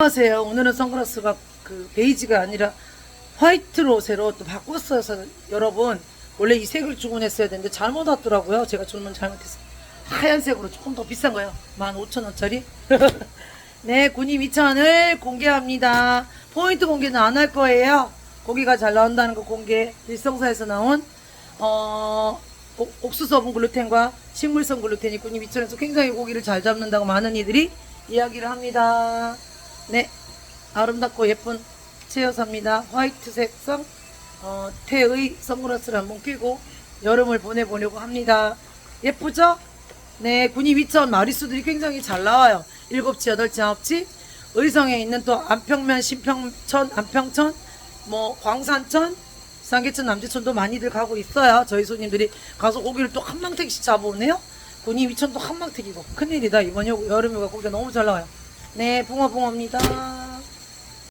안녕하세요. 오늘은 선글라스가 그 베이지가 아니라 화이트로 새로 또 바꿨어서 여러분 원래 이 색을 주문했어야 되는데 잘못 왔더라고요. 제가 주문 잘못했어요. 하얀색으로 조금 더 비싼 거예요. 15,000원짜리. 네, 군이 2,000원을 공개합니다. 포인트 공개는 안 할 거예요. 고기가 잘 나온다는 거 공개. 일성사에서 나온 어, 옥- 옥수수분 글루텐과 식물성 글루텐이 군이 2,000원에서 굉장히 고기를 잘 잡는다고 많은 이들이 이야기를 합니다. 네, 아름답고 예쁜 채여사입니다. 화이트 색상 어, 태의 선글라스를 한번 끼고 여름을 보내보려고 합니다. 예쁘죠? 네, 군이 위천 마리수들이 굉장히 잘 나와요. 일곱치, 여덟치, 아홉치. 의성에 있는 또 안평면, 신평천, 안평천, 뭐 광산천, 쌍계천, 남제천도 많이들 가고 있어요. 저희 손님들이 가서 고기를 또 한 망택씩 잡아오네요. 군이 위천 또한 망택이고 큰일이다. 이번 여- 여름에 고기가 너무 잘 나와요. 네, 붕어붕어입니다.